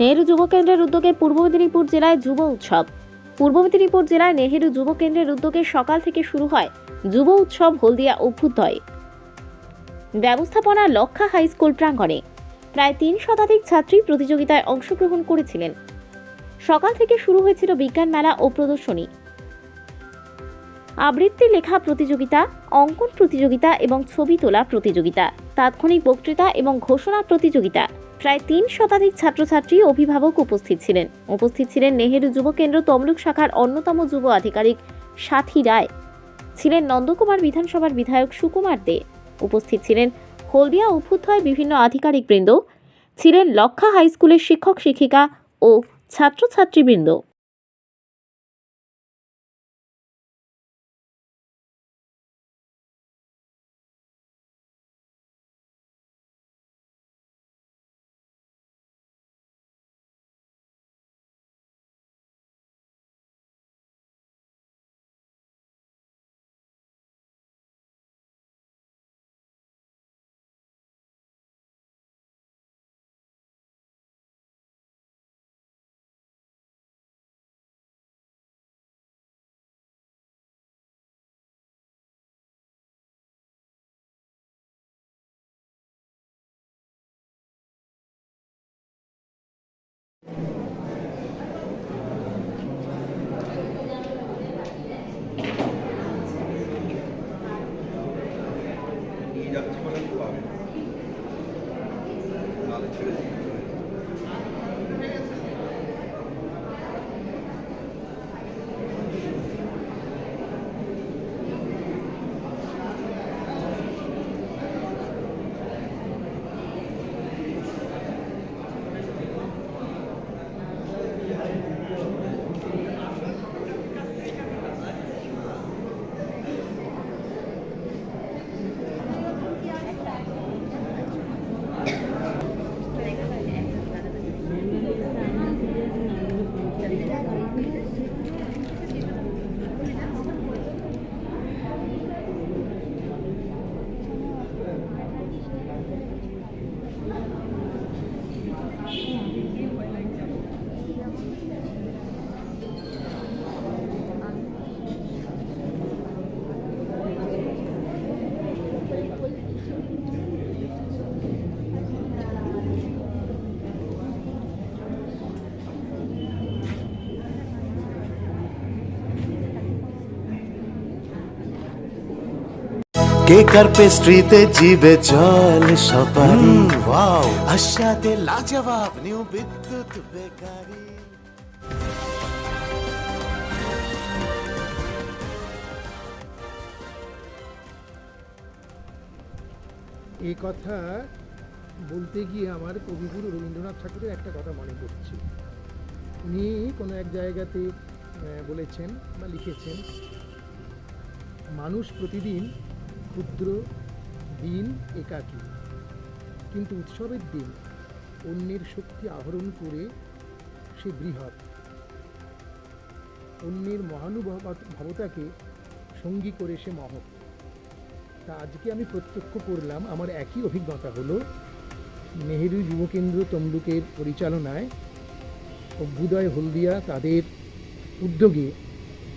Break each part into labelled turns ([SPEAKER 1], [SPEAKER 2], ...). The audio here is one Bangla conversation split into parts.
[SPEAKER 1] নেহেরু যুব কেন্দ্রের উদ্যোগে পূর্ব মেদিনীপুর জেলায় যুব উৎসব। পূর্ব মেদিনীপুর জেলায় নেহেরু যুব কেন্দ্রের উদ্যোগে সকাল থেকে শুরু হয় যুব উৎসব হলদিয়া অভ্যুদয়। ব্যবস্থাপনা লক্ষা হাই স্কুল প্রাঙ্গণে প্রায় তিন শতাধিক ছাত্রী প্রতিযোগিতায় অংশগ্রহণ করেছিলেন। সকাল থেকে শুরু হয়েছিল বিজ্ঞান মেলা ও প্রদর্শনী। আবৃত্তি লেখা প্রতিযোগিতা, অঙ্কন প্রতিযোগিতা এবং ছবি তোলা প্রতিযোগিতা, তাৎক্ষণিক বক্তৃতা এবং ঘোষণা প্রতিযোগিতা প্রায় তিন শতাধিক ছাত্রছাত্রী অভিভাবক উপস্থিত ছিলেন। উপস্থিত ছিলেন নেহেরু যুব কেন্দ্র তমলুক শাখার অন্যতম যুব আধিকারিক সাথী রায়। ছিলেন নন্দকুমার বিধানসভার বিধায়ক সুকুমার দে। উপস্থিত ছিলেন হলদিয়া অভ্যুত্থয় বিভিন্ন আধিকারিকবৃন্দ। ছিলেন লক্ষা হাই স্কুলের শিক্ষক শিক্ষিকা ও ছাত্রছাত্রীবৃন্দ।
[SPEAKER 2] নিয়ে যাচ্ছে বলে তো পাবে নাহলে ছেড়ে দিতে হবে।
[SPEAKER 3] কেক আর পেস্ট্রিতে জিবে জল সপারি? ওয়াও। আশাতে লাজবাব নিউ বিদ্যুৎ বেকারি।
[SPEAKER 4] এই কথা বলতে গিয়ে আমার কবিগুরু রবীন্দ্রনাথ ঠাকুরের একটা কথা মনে পড়ছে। উনি কোনো এক জায়গাতে বলেছেন বা লিখেছেন মানুষ প্রতিদিন ক্ষুদ্র দিন একাকী, কিন্তু উৎসবের দিন অন্যের শক্তি আহরণ করে সে বৃহৎ। অন্যের মহানুভবতাকে সঙ্গী করে সে মহৎ। তা আজকে আমি প্রত্যক্ষ করলাম, আমার একই অভিজ্ঞতা হলো, নেহেরু যুবকেন্দ্র তমলুকের পরিচালনায় অভ্যুদয় হলদিয়া তাদের উদ্যোগে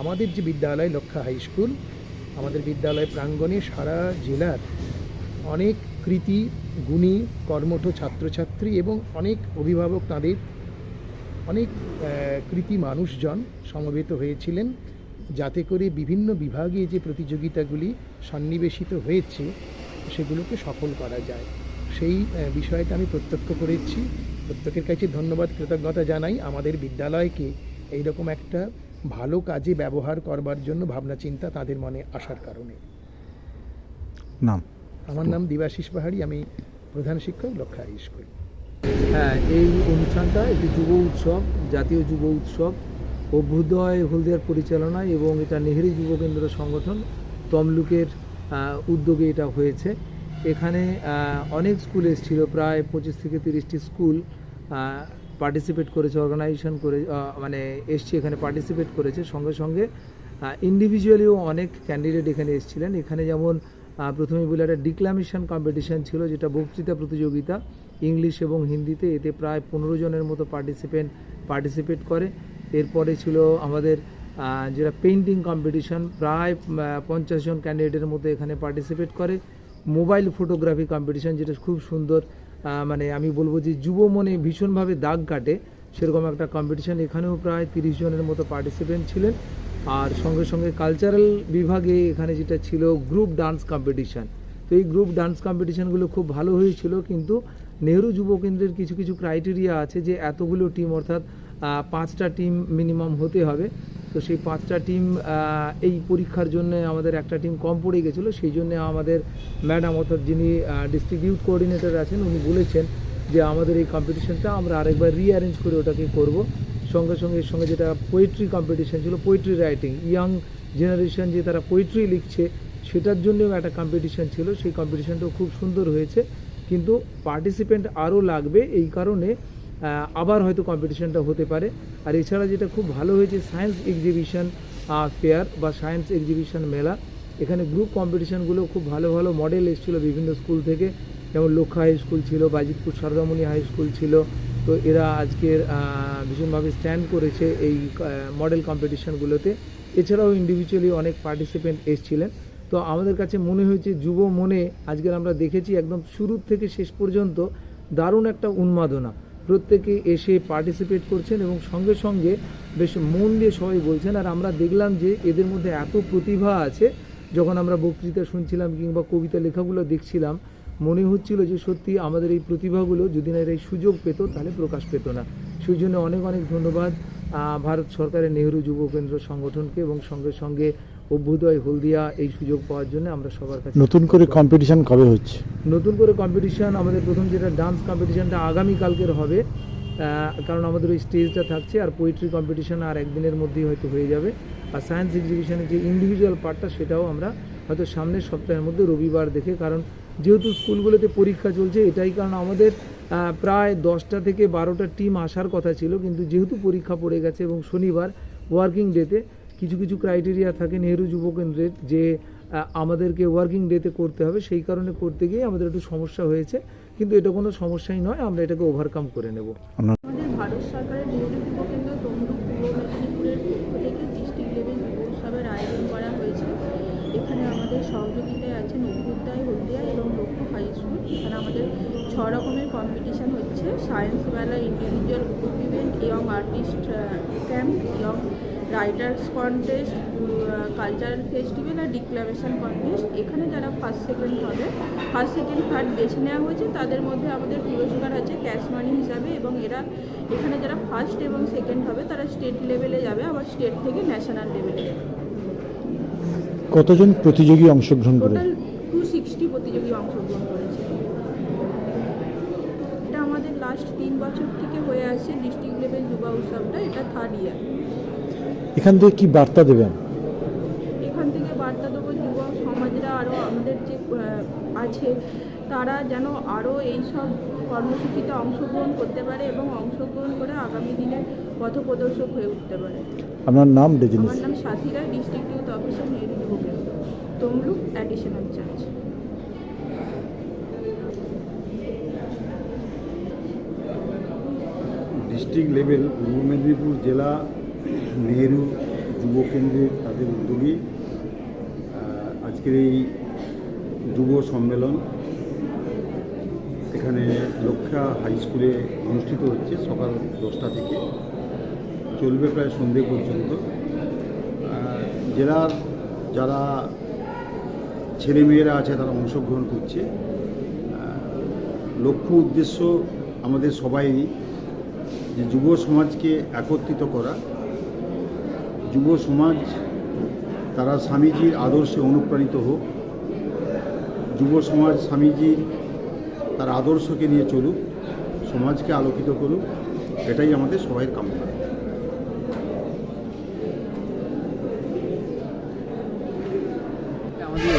[SPEAKER 4] আমাদের যে বিদ্যালয় লক্ষা হাই স্কুল আমাদের বিদ্যালয় প্রাঙ্গণে সারা জেলার অনেক কৃতি, গুণী, কর্মঠ ছাত্রছাত্রী এবং অনেক অভিভাবক তাদের অনেক কৃতি মানুষজন সমবেত হয়েছিলেন। যাতে করে বিভিন্ন বিভাগে যে প্রতিযোগিতাগুলি সন্নিবেশিত হয়েছে, সেগুলোকে সফল করা যায়। সেই বিষয়টা আমি প্রত্যক্ষ করেছি। প্রত্যেকের কাছে ধন্যবাদ, কৃতজ্ঞতা জানাই। আমাদের বিদ্যালয়কে এইরকম একটা ভালো কাজে ব্যবহার করবার জন্য ভাবনা চিন্তা তাদের মনে আসার কারণে।
[SPEAKER 5] নাম?
[SPEAKER 4] আমার নাম দিবাশিস পাহাড়ি আমি প্রধান শিক্ষক লক্ষা হাই স্কুল।
[SPEAKER 6] হ্যাঁ এই অনুষ্ঠানটা একটি যুব উৎসব জাতীয় যুব উৎসব অভ্যুদয় হলদিয়ার পরিচালনায় এবং এটা নেহেরু যুব কেন্দ্র সংগঠন তমলুকের আহ, উদ্যোগে এটা হয়েছে। এখানে আহ, অনেক স্কুল এসেছিল প্রায় পঁচিশ থেকে তিরিশটি স্কুল পার্টিসিপেট করেছে অর্গানাইজেশন করে মানে এসছে এখানে পার্টিসিপেট করেছে। সঙ্গে সঙ্গে ইন্ডিভিজুয়ালিও অনেক ক্যান্ডিডেট এখানে এসেছিলেন। এখানে যেমন আহ, প্রথমে বলে একটা ডিক্লামেশন কম্পিটিশান ছিল যেটা বক্তৃতা প্রতিযোগিতা ইংলিশ এবং হিন্দিতে। এতে প্রায় পনেরো জনের মতো পার্টিসিপেন্ট পার্টিসিপেট করে। এরপরে ছিল আমাদের যেটা পেন্টিং কম্পিটিশন প্রায় পঞ্চাশ জন ক্যান্ডিডেটের মতো এখানে পার্টিসিপেট করে। মোবাইল ফটোগ্রাফি কম্পিটিশন যেটা খুব সুন্দর মানে আমি বলব যে যুব মনে ভীষণভাবে দাগ কাটে। সেরকম একটা কম্পিটিশান এখানেও প্রায় তিরিশ জনের মতো পার্টিসিপেন্ট ছিলেন। আর সঙ্গে সঙ্গে কালচারাল বিভাগে এখানে যেটা ছিল গ্রুপ ডান্স কম্পিটিশান তো এই গ্রুপ ডান্স কম্পিটিশনগুলো খুব ভালো হয়েছিল, কিন্তু নেহরু যুব কেন্দ্রের কিছু কিছু ক্রাইটেরিয়া আছে যে এতগুলো টিম অর্থাৎ পাঁচটা টিম মিনিমাম হতে হবে। তো সেই পাঁচটা টিম এই পরীক্ষার জন্য আমাদের একটা টিম কম পড়ে গেছিল, সেই জন্য আমাদের ম্যাডাম অর্থাৎ যিনি ডিস্ট্রিক্ট ইউথ কোঅর্ডিনেটর আছেন, উনি বলেছেন যে আমাদের এই কম্পিটিশনটা আমরা আরেকবার রিঅ্যারেঞ্জ করে ওটাকে করব। সঙ্গে সঙ্গে, এর সঙ্গে যেটা পোয়েট্রি কম্পিটিশন ছিল পোয়েট্রি রাইটিং ইয়াং জেনারেশন যে তারা পোয়েট্রি লিখছে, সেটার জন্যও একটা কম্পিটিশন ছিল, সেই কম্পিটিশনটাও খুব সুন্দর হয়েছে। কিন্তু পার্টিসিপেন্ট আরও লাগবে, এই কারণে আবার হয়তো কম্পিটিশনটা হতে পারে। আর এছাড়া যেটা খুব ভালো হয়েছে সায়েন্স এক্সিবিশন ফেয়ার বা সায়েন্স এক্সিবিশন মেলা। এখানে গ্রুপ কম্পিটিশনগুলো খুব ভালো ভালো মডেল এসেছিল বিভিন্ন স্কুল থেকে। যেমন লক্ষ্য হাই স্কুল ছিল, বাজিতপুর সারদামণি হাই স্কুল ছিল। তো এরা আজকের ভীষণভাবে স্ট্যান্ড করেছে এই মডেল কম্পিটিশনগুলোতে এছাড়াও ইন্ডিভিজুয়ালি অনেক পার্টিসিপেন্ট এসেছিলেন। তো আমাদের কাছে মনে হয়েছে, যুব মনে আজকের আমরা দেখেছি একদম শুরু থেকে শেষ পর্যন্ত দারুণ একটা উন্মাদনা। প্রত্যেকে এসে পার্টিসিপেট করছেন এবং সঙ্গে সঙ্গে বেশ মন দিয়ে সবাই বলছেন, আর আমরা দেখলাম যে এদের মধ্যে এত প্রতিভা আছে, যখন আমরা বক্তৃতা শুনছিলাম কিংবা কবিতা লেখাগুলো দেখছিলাম, মনে হচ্ছিল যে সত্যি আমাদের এই প্রতিভাগুলো যদি না এরা এই সুযোগ পেত, তাহলে প্রকাশ পেত না। সেই জন্য অনেক অনেক ধন্যবাদ ভারত সরকারের নেহরু যুব কেন্দ্র সংগঠনকে এবং সঙ্গে সঙ্গে অভ্যুদয় হলদিয়া এই সুযোগ পাওয়ার জন্য আমরা সবার কাছে
[SPEAKER 5] নতুন করে কম্পিটিশন কবে হচ্ছে?
[SPEAKER 6] নতুন করে কম্পিটিশন আমাদের প্রথম যেটা ডান্স কম্পিটিশনটা আগামী কালকের হবে কারণ আমাদের ওই স্টেজটা থাকছে আর পোয়েট্রি কম্পিটিশন আর একদিনের মধ্যেই হয়তো হয়ে যাবে। আর সায়েন্স এক্সিবিশনের যে ইন্ডিভিজুয়াল পার্টটা সেটাও আমরা হয়তো সামনের সপ্তাহের মধ্যে রবিবার দেখে কারণ যেহেতু স্কুলগুলোতে পরীক্ষা চলছে এটাই কারণ আমাদের প্রায় দশটা থেকে বারোটা টিম আসার কথা ছিল কিন্তু যেহেতু পরীক্ষা পড়ে গেছে এবং শনিবার ওয়ার্কিং ডেতে কিছু কিছু ক্রাইটেরিয়া থাকে নেহেরু যুব কেন্দ্রের যে আমাদেরকে ওয়ার্কিং ডেতে করতে হবে সেই কারণে করতে গিয়ে আমাদের একটু সমস্যা হয়েছে। কিন্তু এটা কোনো সমস্যাই নয় আমরা এটাকে ওভারকাম করে নেব।
[SPEAKER 7] আমাদের ভারত সরকারের নেহরু যুব কেন্দ্র তমলুক পূর্ব মেদিনীপুরের পক্ষ থেকে ডিস্ট্রিক্ট লেভেল যুব উৎসবের আয়োজন করা হয়েছে আমাদের সহযোগিতায় আছেন অভ্যুদয় হলদিয়া এবং লক্ষ্য হাই স্কুল এখানে আমাদের ছ রকমের কম্পিটিশন হচ্ছে। সায়েন্স মেলা individual group event young artist camp young writers contest cultural festival আর ডিক্লারেশন কন্টেস্ট এখানে যারা ফার্স্ট সেকেন্ড হবে ফার্স্ট সেকেন্ড থার্ড বেছে নেওয়া হয়েছে, তাদের মধ্যে আমাদের পুরস্কার আছে ক্যাশ মানি হিসাবে এবং এরা এখানে যারা ফার্স্ট এবং সেকেন্ড হবে, তারা স্টেট লেভেলে যাবে, আবার স্টেট থেকে ন্যাশনাল লেভেলে যাবে
[SPEAKER 5] কতজন প্রতিযোগী অংশগ্রহণ করে?
[SPEAKER 7] টু সিক্সটি প্রতিযোগী অংশগ্রহণ করেছে। এটা আমাদের লাস্ট তিন বছর থেকে হয়ে আসছে ডিস্ট্রিক্ট লেভেল যুবা উৎসবটা এটা থার্ড ইয়ার
[SPEAKER 5] এখান থেকে কি বার্তা দেবেন?
[SPEAKER 7] এখান থেকে বার্তা দেবো যুব সমাজরা আরও আমাদের যে আছে তারা যেন আরও এইসব কর্মসূচিতে অংশগ্রহণ করতে পারে এবং অংশগ্রহণ করে আগামী দিনে পথপ্রদর্শক হয়ে উঠতে পারে।
[SPEAKER 5] আপনার নাম
[SPEAKER 7] আমার নাম সাথীরা ডিস্ট্রিক্ট ইউথ অফিসার নেহরু যুব Tamluk additional charge
[SPEAKER 2] district level Purba Medinipur জেলা নেহেরু যুব কেন্দ্রের তাদের উদ্যোগে আজকের এই যুব সম্মেলন এখানে লক্ষা হাই স্কুলে অনুষ্ঠিত হচ্ছে সকাল দশটা থেকে। চলবে প্রায় সন্ধে পর্যন্ত। জেলার যারা ছেলেমেয়েরা আছে, তারা অংশগ্রহণ করছে। লক্ষ্য উদ্দেশ্য আমাদের সবাইরই যে যুব সমাজকে একত্রিত করা। যুব সমাজ, তারা স্বামীজির আদর্শে অনুপ্রাণিত হোক। যুব সমাজ স্বামীজির তার আদর্শকে নিয়ে চলুক, সমাজকে আলোকিত করুক, এটাই আমাদের সবাইয়ের কামনা।
[SPEAKER 8] আমাদের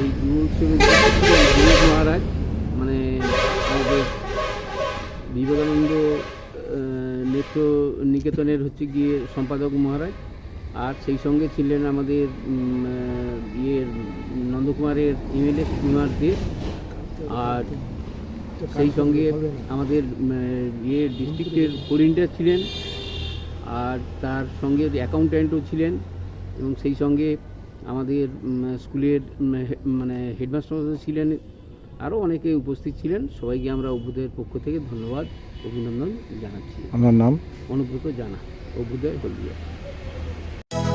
[SPEAKER 8] এই মহারাজ মানে বিবেকানন্দ নেত্র নিকেতনের হচ্ছে গিয়ে সম্পাদক মহারাজ, আর সেই সঙ্গে ছিলেন আমাদের ইয়ের নন্দকুমারের এমএলএ কুমার দে, আর সেই সঙ্গে আমাদের ইয়ে ডিস্ট্রিক্টের কোরিন্টার ছিলেন আর তার সঙ্গে অ্যাকাউন্ট্যান্টও ছিলেন এবং সেই সঙ্গে আমাদের স্কুলের মানে হেডমাস্টার ছিলেন। আরও অনেকে উপস্থিত ছিলেন। সবাইকে আমরা অভ্যুদয়ের পক্ষ থেকে ধন্যবাদ অভিনন্দন জানাচ্ছি।
[SPEAKER 5] আমার নাম?
[SPEAKER 8] অনুব্রত জানা অভ্যুদয় হলদিয়া।